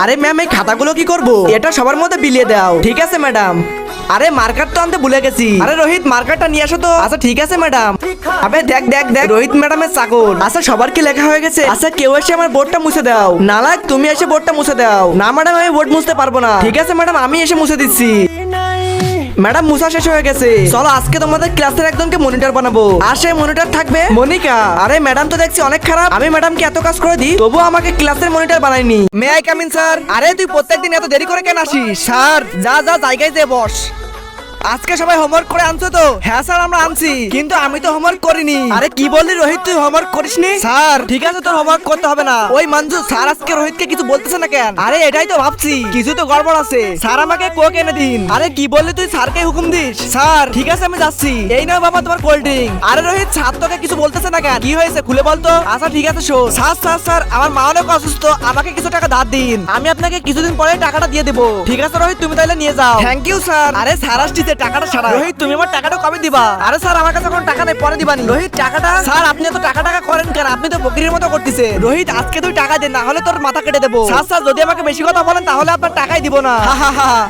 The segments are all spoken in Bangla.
আরে ম্যাম এই খাতাগুলো কি করব? এটা সবার মধ্যে বিলিয়ে দাও। ঠিক আছে ম্যাডাম আরে মার্কার তো আনতে ভুলে গেছি। আরে রোহিত মার্কারটা নিয়ে আসো তো। আচ্ছা ঠিক আছে ম্যাডাম আবে, দেখ দেখ দেখ, রোহিত ম্যাডামের চাকর আচ্ছা সবার কি লেখা হয়ে গেছে? আচ্ছা কেউ এসে আমার বোর্ডটা মুছে দাও। না লাগ, তুমি এসে বোর্ডটা মুছে দাও। না ম্যাডাম আমি বোর্ড মুছতে পারব না। ঠিক আছে ম্যাডাম আমি এসে মুছে দিচ্ছি। ম্যাডাম মুসা শেষ হয়ে গেছে। চলো, আজকে তোমাদের ক্লাসের একজনকে মনিটর বানাবো। আর মনিটর থাকবে মনিকা। আরে, ম্যাডাম তো দেখছি অনেক খারাপ। আমি ম্যাডামকে এত কাজ করে দিই তবু আমাকে ক্লাসের মনিটর বানাইনি মে আই কামিন স্যার আরে, তুই প্রত্যেকদিন এত দেরি করে কেন আসিস? স্যার যা যা, জায়গায় যে বস। আজকে সবাই হোমওয়ার্ক করে আনছো তো? হ্যাঁ স্যার আমরা আনছি। কিন্তু আমি তো হোমওয়ার্ক করিনি। আরে কি বললি রোহিত তুই হোমওয়ার্ক করিসনি? স্যার ঠিক আছে তোর হোমওয়ার্ক করতে হবে না। ওই মঞ্জু স্যার আজকে রোহিতকে কিছু বলতেছে না কেন? আরে এটাই তো ভাবছি। কিছু তো গড়বড় আছে। স্যার আমাকে কোক এনে দিন। আরে কি বললি তুই স্যারকে হুকুম দিস? স্যার ঠিক আছে আমি যাচ্ছি। এই নাও বাবা তোমার কোল্ড ড্রিঙ্ক আরে রোহিত স্যার তোকে কিছু বলতেছে না কেন? কি হয়েছে খুলে বলতো? আচ্ছা ঠিক আছে শোন। স্যার স্যার স্যার আমার মা অনেক অসুস্থ। আমাকে কিছু টাকা ধার দিন। আমি আপনাকে কিছুদিন পরে টাকাটা দিয়ে দেবো। ঠিক আছে রোহিত তুমি তাহলে নিয়ে যাও। থ্যাংক ইউ স্যার আরে স্যার আসছে টাকাটা সারা রোহিত তুমি আমার টাকাটা কবে দিবা? আরে স্যার আমার কাছে কোনো টাকা নেই পরে দিবানি রোহিত টাকাটা স্যার আপনি তো টাকা টাকা করেন কেন? আপনি তো বকরির মতো করতেছে। রোহিত আজকে তুই টাকা দে না হলে তোর মাথা কেটে দেবো। স্যার স্যার যদি আমাকে বেশি কথা বলেন তাহলে আপনার টাকাই দিব না।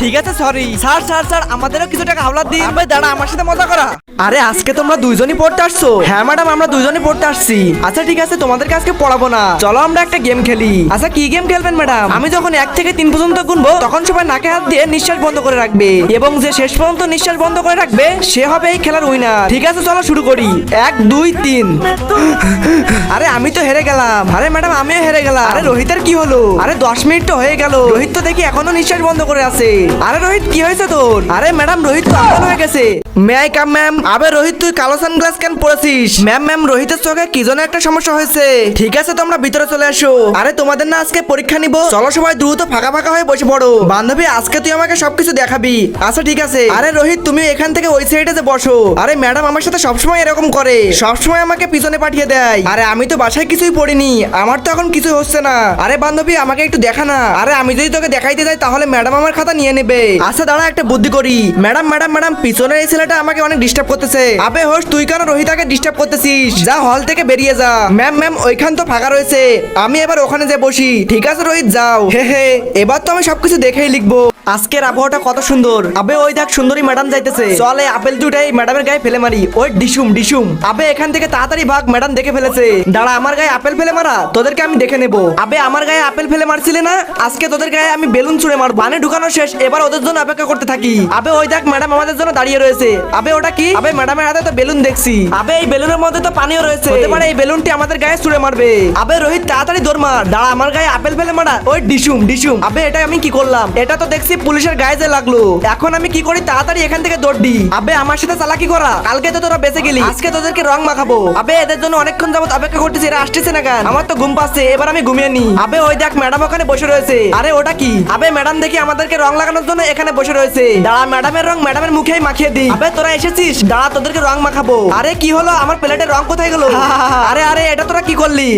ঠিক আছে সরি স্যার স্যার স্যার আমাদেরও কিছু টাকা হাওলাত দিন। ভাই দাঁড়া আমার সাথে মজা করা। আরে আজকে তোমরা দুইজনই পড়তে আসছো? হ্যাঁ ম্যাডাম আমরা দুইজনই পড়তে আসছি। আচ্ছা ঠিক আছে তোমাদেরকে আজকে পড়াবো না। চলো আমরা একটা গেম খেলি। আচ্ছা কি গেম খেলবেন ম্যাডাম? আমি যখন এক থেকে তিন পর্যন্ত গুনবো তখন সবাই নাকে হাত দিয়ে নিঃশ্বাস বন্ধ করে রাখবে। এবং যে শেষ পর্যন্ত নিঃশ্বাস বন্ধ করে রাখবে, সে হবে এই খেলার উইনার ঠিক আছে, চলো শুরু করি। এক, দুই, তিন। আরে, আমি তো হেরে গেলাম। আরে, ম্যাডাম, আমিও হেরে গেলাম। আরে, রোহিতের কি হলো? আরে, দশ মিনিট তো হয়ে গেল। রোহিত তো দেখি এখনও নিঃশ্বাস বন্ধ করে আছে। আরে, রোহিত, কি হয়েছে তোর? আরে, ম্যাডাম, রোহিত তো অজ্ঞান হয়ে গেছে। মে আই কাম ম্যাম আবে, রোহিত, তুই কালো সানগ্লাস কেন পরেছিস? ম্যাম ম্যাম রোহিতের চোখে কি যেন একটা সমস্যা হয়েছে। ঠিক আছে, তোমরা ভিতরে চলে আসো। আরে, তোমাদের না আজকে পরীক্ষা নিব? চলো সবাই দ্রুত ফাঁকা ফাঁকা হয়ে বসে পড়ো। বান্ধবী, আজকে তুই আমাকে সবকিছু দেখাবি। আচ্ছা ঠিক আছে। আরে রোহিত তুমি এখান থেকে ওই সাইডে যে বসো। আরে ম্যাডাম আমার সাথে সবসময় এরকম করে। সবসময় আমাকে পিছনে পাঠিয়ে দেয়। আরে আমি তো বাসায় কিছুই পড়িনি। আমার তো এখন কিছু হচ্ছে না। আরে বান্ধবী, আমাকে একটু দেখা না। আরে আমি যদি তোকে দেখাইতে যাই, তাহলে ম্যাডাম আমার খাতা নিয়ে নেবে। আচ্ছা দাঁড়া, একটা বুদ্ধি করি। ম্যাডাম ম্যাডাম ম্যাডাম, পিছনের এই ছেলেটা আমাকে অনেক ডিস্টার্ব করতেছে। আবে হোস, তুই কেন রোহিতাকে ডিস্টার্ব করতেছিস? যা হল থেকে বেরিয়ে যা। ম্যাম ম্যাম, ওইখান তো ফাঁকা রয়েছে। আমি এবার ওখানে যে বসি। ঠিক আছে, রোহিত, যাও। হে হে, এবার তো আমি সবকিছু দেখেই লিখব। আজকের আবহাওয়াটা কত সুন্দর। আবে, ওই দেখ, সুন্দরী ম্যাডাম যাইতেছে। চলে, আপেল দুটাই ম্যাডামের গায়ে ফেলে মারি। ওই ডিসুম ডিসুম। আবে, এখান থেকে তাড়াতাড়ি ভাগ ম্যাডাম দেখে ফেলেছে। দাঁড়া, আমার গায়ে আপেল ফেলে মারা। তোদেরকে আমি দেখে নেব। আবে, আমার গায়ে আপেল ফেলে মারছিলে না? আজকে তোদের গায়ে আমি বেলুন ছুড়ে মারবো। বানে ঢুকানো শেষ, এবার ওদের জন্য অপেক্ষা করতে থাকি। আবে, ওই দেখ ম্যাডাম আমাদের জন্য দাঁড়িয়ে রয়েছে। আবে, ওটা কি? আবে ম্যাডামের হাতে তো বেলুন দেখছি। আবে, এই বেলুনের মধ্যে তো পানিও রয়েছে। হতে পারে এই বেলুনটি আমাদের গায়ে ছুড়ে মারবে। আবে, রোহিত, তাড়াতাড়ি দৌড় মার। দাঁড়া, আমার গায়ে আপেল ফেলে মারা। ওই ডিসুম ডিসুম। আবে এটা আমি কি করলাম? এটা তো দেখছি পুলিশের গায়ে যে লাগল। এখন আমি কি করি? তাড়াতাড়ি এখান থেকে দৌড় আবে আমার সাথে চালাকি করা। কালকে তো তোরা বেঁচে গেলি। আজকে তোদেরকে রং মাখাবো। আবে এদের জন্য অনেকক্ষণ যাবত অপেক্ষা করতেছি এরা আসতেছে না কেন? আমার তো ঘুম পাচ্ছে এবার আমি ঘুমিয়ে নি আবে ওই দেখ ম্যাডাম ওখানে বসে রয়েছে। আরে ওটা কি? আবে ম্যাডাম দেখি আমাদেরকে রং লাগানোর জন্য এখানে বসে রয়েছে। দাঁড়া ম্যাডামের রং ম্যাডামের মুখেই মাখিয়ে দিই। আবে তোরা এসেছিস? দাঁড়া তোদেরকে রং মাখাবো। আরে কি হলো? আমার প্লেটের রং কোথায় গেল? আরে আরে এটা তোরা কি করলি?